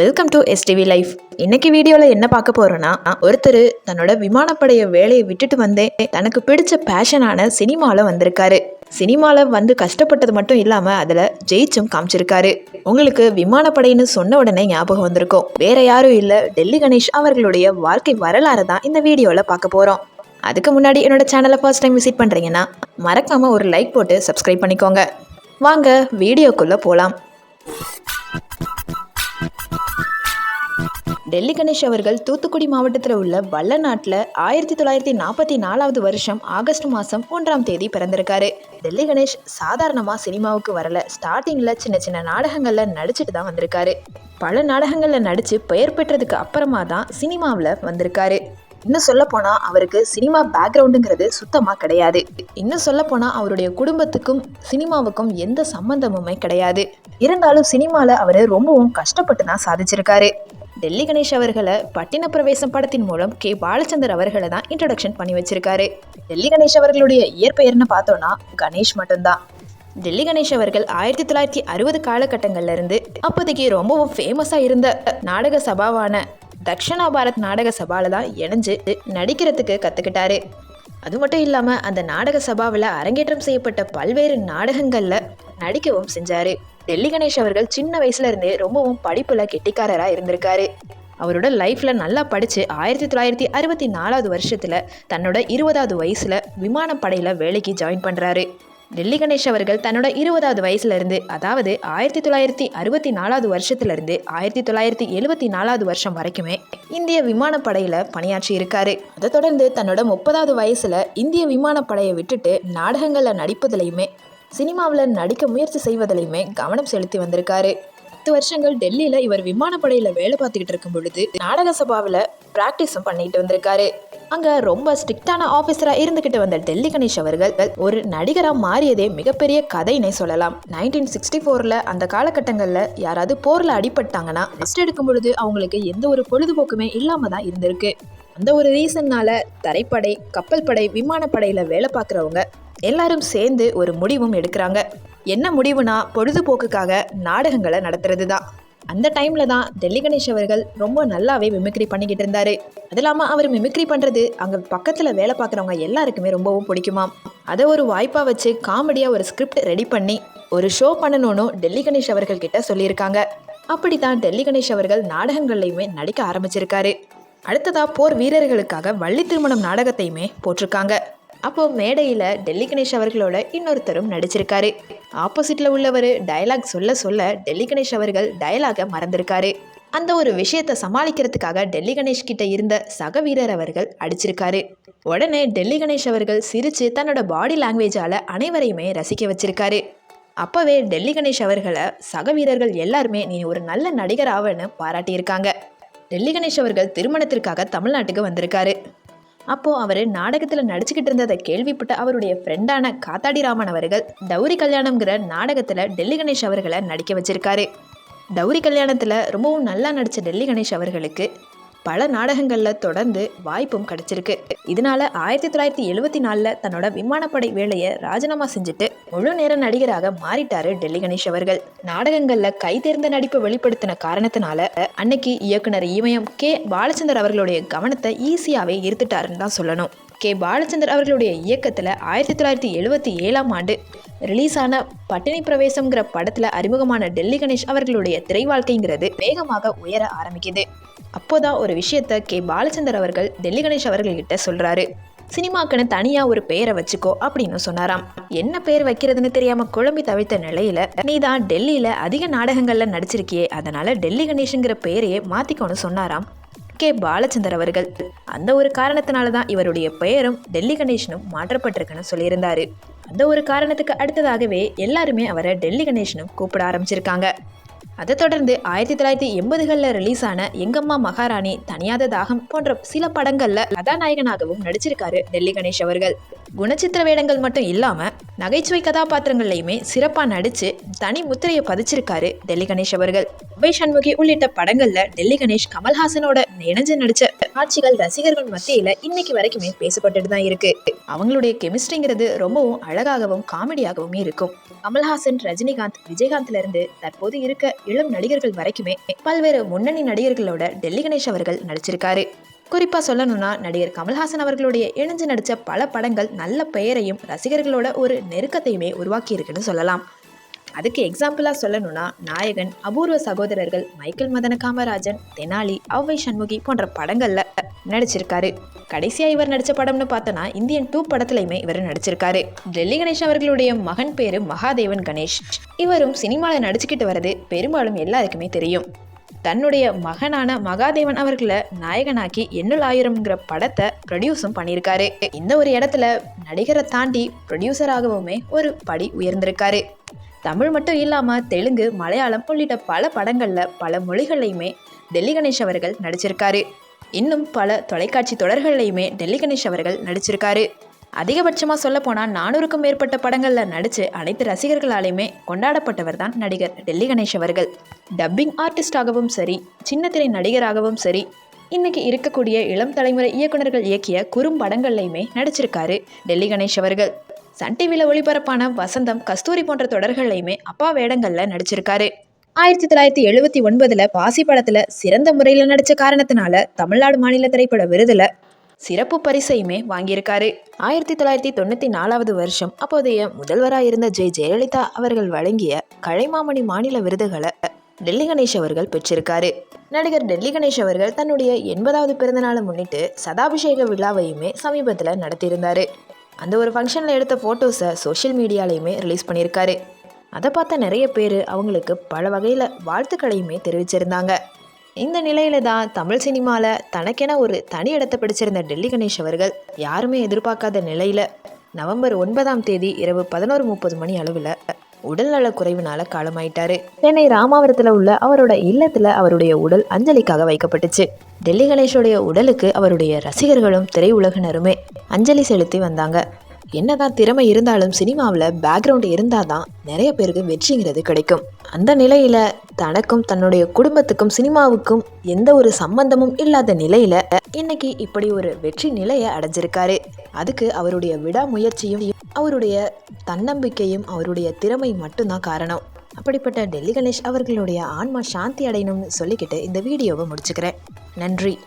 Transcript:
Welcome to STV life இன்னைக்கு வீடியோவில் என்ன பார்க்க போகிறோன்னா ஒருத்தர் தன்னோட விமானப்படைய வேலையை விட்டுட்டு வந்தே தனக்கு பிடிச்ச பேஷனான சினிமாவில் வந்திருக்காரு. சினிமாவில் வந்து கஷ்டப்பட்டது மட்டும் இல்லாமல் அதில் ஜெயிச்சும் காமிச்சிருக்காரு. உங்களுக்கு விமானப்படைன்னு சொன்ன உடனே ஞாபகம் வந்திருக்கும். வேற யாரும் இல்லை டெல்லி கணேஷ் அவர்களுடைய வாழ்க்கை வரலாறு தான் இந்த வீடியோவில் பார்க்க போகிறோம் அதுக்கு முன்னாடி என்னோட சேனலை ஃபர்ஸ்ட் டைம் விசிட் பண்ணுறீங்கன்னா மறக்காமல் ஒரு லைக் போட்டு சப்ஸ்கிரைப் பண்ணிக்கோங்க. வாங்க வீடியோக்குள்ளே போகலாம் டெல்லி கணேஷ் அவர்கள் தூத்துக்குடி மாவட்டத்தில் உள்ள வல்லநாட்டில் ஆயிரத்தி தொள்ளாயிரத்தி நாற்பத்தி நாலாவது வருஷம் ஆகஸ்ட் மாதம் ஒன்றாம் தேதி பிறந்திருக்காரு. டெல்லி கணேஷ் சாதாரணமாக சினிமாவுக்கு வரல. ஸ்டார்டிங்கில் சின்ன சின்ன நாடகங்களில் நடிச்சுட்டு தான் வந்திருக்காரு. பல நாடகங்களில் நடித்து பெயர் பெற்றதுக்கு அப்புறமா தான் சினிமாவில் வந்திருக்காரு. இன்னும் சொல்ல போனால் அவருக்கு சினிமா பேக்ரவுண்டுங்கிறது சுத்தமாக கிடையாது. இன்னும் சொல்ல போனால் அவருடைய குடும்பத்துக்கும் சினிமாவுக்கும் எந்த சம்பந்தமுமே கிடையாது. இருந்தாலும் சினிமாவில் அவர் ரொம்பவும் கஷ்டப்பட்டு தான் சாதிச்சிருக்காரு. டெல்லி கணேஷ் அவர்களை பட்டின பிரவேசம் படத்தின் மூலம் கே. பாலச்சந்தர் அவர்களை தான் இன்ட்ரடக்ஷன் பண்ணி வச்சிருக்காரு. டெல்லி கணேஷ் அவர்களுடைய இயற்பெயர்னு பார்த்தோம்னா கணேஷ் மட்டும்தான். டெல்லி கணேஷ் அவர்கள் ஆயிரத்தி தொள்ளாயிரத்தி அறுபது காலகட்டங்கள்ல இருந்து அப்போதைக்கு ரொம்பவும் ஃபேமஸாக இருந்த நாடக சபாவான தக்ஷணா பாரத் நாடக சபாவில் தான் இணைஞ்சு நடிக்கிறதுக்கு கற்றுக்கிட்டாரு அது மட்டும் இல்லாமல் அந்த நாடக சபாவில் அரங்கேற்றம் செய்யப்பட்ட பல்வேறு நாடகங்களில் நடிக்கவும் செஞ்சார். டெல்லி கணேஷ் அவர்கள் சின்ன வயசுல இருந்தே ரொம்பவும் படிப்பில் கெட்டிக்காரராக இருந்திருக்காரு. அவரோட லைஃப்பில் நல்லா படித்து ஆயிரத்தி தொள்ளாயிரத்தி அறுபத்தி நாலாவது வருஷத்தில் தன்னோட இருபதாவது வயசில் விமானப்படையில் வேலைக்கு ஜாயின் பண்ணுறாரு டெல்லி கணேஷ் அவர்கள் தன்னோட இருபதாவது வயசுல இருந்து அதாவது ஆயிரத்தி தொள்ளாயிரத்தி அறுபத்தி நாலாவது வருஷத்துல இருந்து ஆயிரத்தி தொள்ளாயிரத்தி எழுபத்தி நாலாவது வருஷம் வரைக்குமே இந்திய விமானப்படையில பணியாற்றி இருக்காரு. அதை தொடர்ந்து தன்னோட முப்பதாவது வயசுல இந்திய விமானப்படையை விட்டுட்டு நாடகங்களில் நடிப்பதிலையுமே சினிமாவில் நடிக்க முயற்சி செய்வதிலையுமே கவனம் செலுத்தி வந்திருக்காரு. பத்து வருஷங்கள் டெல்லியில் இவர் விமானப்படையில் வேலை பார்த்துக்கிட்டு இருக்கும் பொழுது நாடக சபாவில் ப்ராக்டிஸும் பண்ணிட்டு வந்திருக்காரு. அங்கே ரொம்ப ஸ்ட்ரிக்டான ஆஃபீஸராக இருந்துக்கிட்டு வந்த டெல்லி கணேஷ் அவர்கள் ஒரு நடிகராக மாறியதே மிகப்பெரிய கதைனே சொல்லலாம். நைன்டீன் சிக்ஸ்டி ஃபோரில் அந்த காலகட்டங்களில் யாராவது போரில் அடிபட்டாங்கன்னா ரெஸ்ட் எடுக்கும் பொழுது அவங்களுக்கு எந்த ஒரு பொழுதுபோக்குமே இல்லாமல் தான் இருந்திருக்கு. அந்த ஒரு ரீசன்னால தரைப்படை கப்பல் படை விமானப்படையில் வேலை பார்க்குறவங்க எல்லாரும் சேர்ந்து ஒரு முடிவும் எடுக்கிறாங்க. என்ன முடிவுனா பொழுதுபோக்குக்காக நாடகங்களை நடத்துறது தான் அந்த டைமில் தான் டெல்லி கணேஷ் அவர்கள் ரொம்ப நல்லாவே மிமிக்ரி பண்ணிக்கிட்டு இருந்தாரு. அது இல்லாமல் அவர் மிமிக்ரி பண்ணுறது அங்கே பக்கத்தில் வேலை பார்க்குறவங்க எல்லாருக்குமே ரொம்பவும் பிடிக்குமாம். அதை ஒரு வாய்ப்பாக வச்சு காமெடியாக ஒரு ஸ்கிரிப்ட் ரெடி பண்ணி ஒரு ஷோ பண்ணணும்னு டெல்லி கணேஷ் அவர்கள் கிட்ட சொல்லியிருக்காங்க. அப்படி தான் டெல்லி கணேஷ் அவர்கள் நாடகங்கள்லையுமே நடிக்க ஆரம்பிச்சிருக்காரு. அடுத்ததா போர் வீரர்களுக்காக வள்ளி திருமணம் நாடகத்தையுமே போட்டிருக்காங்க. அப்போ மேடையில் டெல்லி கணேஷ் அவர்களோட இன்னொருத்தரும் நடிச்சிருக்காரு. ஆப்போசிட்டில் உள்ளவர் டயலாக் சொல்ல சொல்ல டெல்லி கணேஷ் அவர்கள் டயலாகை மறந்திருக்காரு. அந்த ஒரு விஷயத்தை சமாளிக்கிறதுக்காக டெல்லி கணேஷ் கிட்ட இருந்த சக வீரர் அவர்கள் அடிச்சிருக்காரு. உடனே டெல்லி கணேஷ் அவர்கள் சிரித்து தன்னோட பாடி லாங்குவேஜால் அனைவரையுமே ரசிக்க வச்சிருக்காரு. அப்போவே டெல்லி கணேஷ் அவர்களை சக வீரர்கள் எல்லாருமே நீ ஒரு நல்ல நடிகர் ஆவன்னு பாராட்டியிருக்காங்க. டெல்லி கணேஷ் அவர்கள் திருமணத்திற்காக தமிழ்நாட்டுக்கு வந்திருக்காரு. அப்போது அவர் நாடகத்தில் நடிச்சுக்கிட்டு இருந்ததை கேள்விப்பட்ட அவருடைய ஃப்ரெண்டான காத்தாடி ராமன் அவர்கள் டௌரி கல்யாணம்ங்கிற நாடகத்தில் டெல்லி கணேஷ் அவர்களை நடிக்க வச்சிருக்காரு. டௌரி கல்யாணத்தில் ரொம்பவும் நல்லா நடித்த டெல்லி கணேஷ் அவர்களுக்கு பல நாடகங்களில் தொடர்ந்து வாய்ப்பும் கிடைச்சிருக்கு. இதனால ஆயிரத்தி தொள்ளாயிரத்தி எழுபத்தி நாலில் தன்னோட விமானப்படை வேலையை ராஜினாமா செஞ்சுட்டு முழு நேர நடிகராக மாறிட்டாரு டெல்லி கணேஷ் அவர்கள். நாடகங்களில் கைதேர்ந்த நடிப்பை வெளிப்படுத்தின காரணத்தினால அன்னைக்கு இயக்குனர் இமயம் கே பாலச்சந்தர் அவர்களுடைய கவனத்தை ஈஸியாகவே ஈர்த்துட்டாருன்னு தான் சொல்லணும். கே பாலச்சந்தர் அவர்களுடைய இயக்கத்தில் ஆயிரத்தி தொள்ளாயிரத்தி எழுபத்தி ஏழாம் ஆண்டு ரிலீஸ் ஆன பட்டினி பிரவேசம்ங்கிற படத்தில் அறிமுகமான டெல்லி கணேஷ் அவர்களுடைய திரை வாழ்க்கைங்கிறது வேகமாக உயர ஆரம்பிக்குது. அப்போதான் ஒரு விஷயத்த கே. பாலச்சந்தர் அவர்கள் டெல்லி கணேஷ் அவர்கள்கிட்ட சொல்கிறாரு சினிமாக்குன்னு தனியாக ஒரு பெயரை வச்சுக்கோ அப்படின்னு சொன்னாராம். என்ன பேர் வைக்கிறதுன்னு தெரியாமல் குழம்பி தவித்த நிலையில் நீ தான் டெல்லியில் அதிக நாடகங்களில் நடிச்சிருக்கியே. அதனால் டெல்லி கணேஷுங்கிற பெயரையே மாற்றிக்கோன்னு சொன்னாராம் கே. பாலச்சந்தர் அவர்கள். அந்த ஒரு காரணத்தினால தான் இவருடைய பெயரும் டெல்லி கணேஷனும் மாற்றப்பட்டிருக்குன்னு சொல்லியிருந்தாரு. அந்த ஒரு காரணத்துக்கு அடுத்ததாகவே எல்லாருமே அவரை டெல்லி கணேஷனும் கூப்பிட ஆரம்பிச்சிருக்காங்க. அதை தொடர்ந்து ஆயிரத்தி தொள்ளாயிரத்தி எண்பதுகளில் ரிலீஸ் ஆன எங்கம்மா மகாராணி தனியாத தாகம் போன்ற சில படங்கள்ல கதாநாயகனாகவும் நடிச்சிருக்காரு டெல்லி கணேஷ் அவர்கள். குணச்சித்திர வேடங்கள் மட்டும் இல்லாமல் நகைச்சுவை கதாபாத்திரங்கள்லையுமே சிறப்பாக நடித்து தனி முத்திரையை பதிச்சிருக்காரு டெல்லி கணேஷ் அவர்கள். அபய் சண்முகி உள்ளிட்ட படங்கள்ல டெல்லி கணேஷ் கமல்ஹாசனோட இணைஞ்சு நடிச்ச காட்சிகள் ரசிகர்கள் மத்தியில இன்னைக்கு வரைக்குமே பேசப்பட்டுட்டு தான் இருக்கு. அவங்களுடைய கெமிஸ்ட்ரிங்கிறது ரொம்பவும் அழகாகவும் காமெடியாகவும் இருக்கும். கமல்ஹாசன் ரஜினிகாந்த் விஜயகாந்த்ல இருந்து தற்போது இருக்க இளம் நடிகர்கள் வரைக்குமே பல்வேறு முன்னணி நடிகர்களோட டெல்லி கணேஷ் அவர்கள் நடிச்சிருக்காரு. குறிப்பாக சொல்லணும்னா நடிகர் கமல்ஹாசன் அவர்களுடைய இணைஞ்சு நடித்த பல படங்கள் நல்ல பெயரையும் ரசிகர்களோட ஒரு நெருக்கத்தையுமே உருவாக்கி இருக்குன்னு சொல்லலாம். அதுக்கு எக்ஸாம்பிளாக சொல்லணும்னா நாயகன் அபூர்வ சகோதரர்கள் மைக்கேல் மதன காமராஜன் தெனாலி அவ்வை சண்முகி போன்ற படங்களில் நடிச்சிருக்காரு. கடைசியாக இவர் நடித்த படம்னு பார்த்தோன்னா இந்தியன் டூ படத்துலையுமே இவர் நடிச்சிருக்காரு. டெல்லி கணேஷ் அவர்களுடைய மகன் பேரு மகாதேவன் கணேஷ். இவரும் சினிமாவில் நடிச்சுக்கிட்டு வர்றது பெரும்பாலும் எல்லாருக்குமே தெரியும். தன்னுடைய மகனான மகாதேவன் அவர்களை நாயகனாக்கி எண்ணுள் ஆயிரம்ங்கிற படத்தை ப்ரொடியூஸும் பண்ணியிருக்காரு. இந்த ஒரு இடத்துல நடிகரை தாண்டி ப்ரொடியூசராகவுமே ஒரு படி உயர்ந்திருக்காரு. தமிழ் மட்டும் இல்லாமல் தெலுங்கு மலையாளம் உள்ளிட்ட பல படங்களில் பல மொழிகள்லையுமே டெல்லி கணேஷ் அவர்கள் நடிச்சிருக்காரு. இன்னும் பல தொலைக்காட்சி தொடர்கள்லையுமே டெல்லி கணேஷ் அவர்கள் நடிச்சிருக்காரு. அதிகபட்சமாக சொல்லப்போனால் நானூறுக்கும் மேற்பட்ட படங்களில் நடித்து அனைத்து ரசிகர்களாலையுமே கொண்டாடப்பட்டவர் தான் நடிகர் டெல்லி கணேஷ் அவர்கள். டப்பிங் ஆர்டிஸ்டாகவும் சரி சின்னத்திரை நடிகராகவும் சரி இன்னைக்கு இருக்கக்கூடிய இளம் தலைமுறை இயக்குனர்கள் இயக்கிய குறும்படங்கள்லையுமே நடிச்சிருக்காரு டெல்லி கணேஷ் அவர்கள். சன் டிவியில் ஒளிபரப்பான வசந்தம் கஸ்தூரி போன்ற தொடர்கள்லையுமே அப்பா வேடங்களில் நடிச்சிருக்காரு. ஆயிரத்தி தொள்ளாயிரத்தி எழுபத்தி ஒன்பதில் பாசி படத்தில் சிறந்த முறையில் நடித்த காரணத்தினால தமிழ்நாடு மாநில திரைப்பட விருதில் சிறப்பு பரிசையுமே வாங்கியிருக்காரு. ஆயிரத்தி தொள்ளாயிரத்தி தொண்ணூற்றி நாலாவது வருஷம் அப்போதைய முதல்வராக இருந்த ஜெய் ஜெயலலிதா அவர்கள் வழங்கிய கலைமாமணி மாநில விருதுகளை டெல்லி கணேஷ் அவர்கள் பெற்றிருக்காரு. நடிகர் டெல்லி கணேஷ் அவர்கள் தன்னுடைய எண்பதாவது பிறந்தநாளை முன்னிட்டு சதாபிஷேக விழாவையுமே சமீபத்தில் நடத்தியிருந்தாரு. அந்த ஒரு ஃபங்க்ஷனில் எடுத்த ஃபோட்டோஸை சோஷியல் மீடியாலையுமே ரிலீஸ் பண்ணியிருக்காரு. அதை பார்த்த நிறைய பேர் அவங்களுக்கு பல வகையில் வாழ்த்துக்களையுமே தெரிவிச்சிருந்தாங்க. இந்த நிலையில தான் தமிழ் சினிமாவில் தனக்கென ஒரு தனி இடத்தை பிடிச்சிருந்த டெல்லி கணேஷ் அவர்கள் யாருமே எதிர்பார்க்காத நிலையில் நவம்பர் ஒன்பதாம் தேதி இரவு பதினோரு முப்பது மணி அளவில் உடல்நல குறைவினால காலமாயிட்டாரு. சென்னை ராமாவரத்தில் உள்ள அவரோட இல்லத்தில் அவருடைய உடல் அஞ்சலிக்காக வைக்கப்பட்டுச்சு. டெல்லி கணேஷோடைய உடலுக்கு அவருடைய ரசிகர்களும் திரையுலகினருமே அஞ்சலி செலுத்தி வந்தாங்க. என்னதான் திறமை இருந்தாலும் சினிமாவில் பேக்ரவுண்ட் இருந்தால் தான் நிறைய பேருக்கு வெற்றிங்கிறது கிடைக்கும். அந்த நிலையில் தனக்கும் தன்னுடைய குடும்பத்துக்கும் சினிமாவுக்கும் எந்த ஒரு சம்பந்தமும் இல்லாத நிலையில் இன்னைக்கு இப்படி ஒரு வெற்றி நிலையை அடைஞ்சிருக்காரு. அதுக்கு அவருடைய விடாமுயற்சியும் அவருடைய தன்னம்பிக்கையும் அவருடைய திறமை மட்டும்தான் காரணம். அப்படிப்பட்ட டெல்லி கணேஷ் அவர்களுடைய ஆன்மா சாந்தி அடையணும்னு சொல்லிக்கிட்டு இந்த வீடியோவை முடிச்சுக்கிறேன். நன்றி.